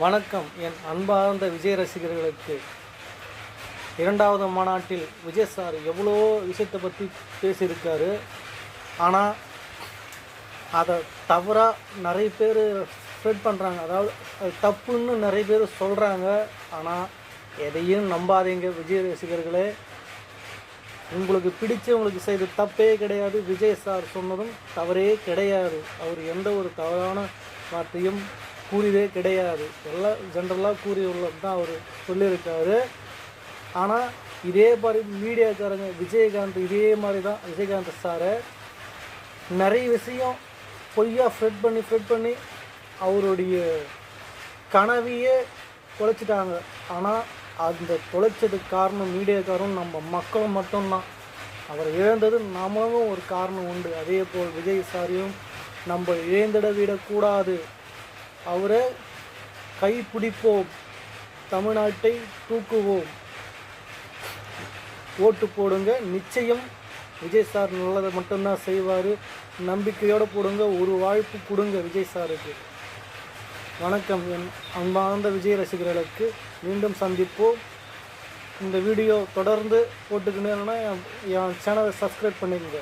வணக்கம். என் அன்பார்ந்த விஜய் ரசிகர்களுக்கு இரண்டாவது மாநாட்டில் விஜய் சார் எவ்வளோ விஷயத்தை பற்றி பேசியிருக்காரு. ஆனால் அதை தவறாக நிறைய பேர் ஸ்ப்ரெட் பண்ணுறாங்க அதாவது அது தப்புன்னு நிறைய பேர் சொல்கிறாங்க ஆனால் எதையும் நம்பாதீங்க விஜய் ரசிகர்களே. உங்களுக்கு பிடிச்சவங்களுக்கு செய்த தப்பே கிடையாது. விஜய் சார் சொன்னதும் தவறே கிடையாது. அவர் எந்த ஒரு தவறான வார்த்தையும் கூறியதே கிடையாது. எல்லாம் ஜென்ரலாக கூறியுள்ளது தான் அவர் சொல்லியிருக்காரு. ஆனால் இதே மாதிரி மீடியாக்காரங்க விஜயகாந்த் இதே மாதிரி தான் விஜயகாந்த் சாரை நிறைய விஷயம் பொய்யா ஃப்ரெட் பண்ணி ஃப்ரெட் பண்ணி அவருடைய கனவையே தொலைச்சிட்டாங்க. ஆனால் அந்த தொலைச்சதுக்கு காரணம் மீடியாக்காரும் நம்ம மக்களும் மட்டும்தான். அவர் இழந்தது நாமளும் ஒரு காரணம் உண்டு. அதே போல் விஜய் சாரையும் நம்ம இழந்திட விடக்கூடாது. அவரை கைப்பிடிப்போம். தமிழ்நாட்டை தூக்குவோம். ஓட்டு போடுங்க. நிச்சயம் விஜய் சார் நல்லதை மட்டும்தான் செய்வார். நம்பிக்கையோடு போடுங்க. ஒரு வாய்ப்பு கொடுங்க விஜய் சாருக்கு. வணக்கம். என் அன்பார்ந்த விஜய் ரசிகர்களுக்கு மீண்டும் சந்திப்போம். இந்த வீடியோ தொடர்ந்து போட்டுக்கினேன்னா என் சேனலை சப்ஸ்கிரைப் பண்ணிடுங்க